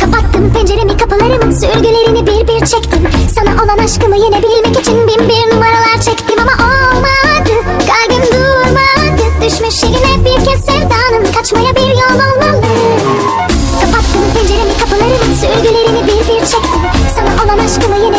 Kapattım penceremi kapılarımı Sürgülerini bir bir çektim. Sana olan aşkımı yenebilmek için Bin bir numaralar çektim. Ama olmadı Kalbim durmadı. Düşmüş eline bir kez sevdanın Kaçmaya bir yol olmalı Kapattım penceremi kapılarımı Sürgülerini bir bir çektim. Sana olan aşkımı yenebilmek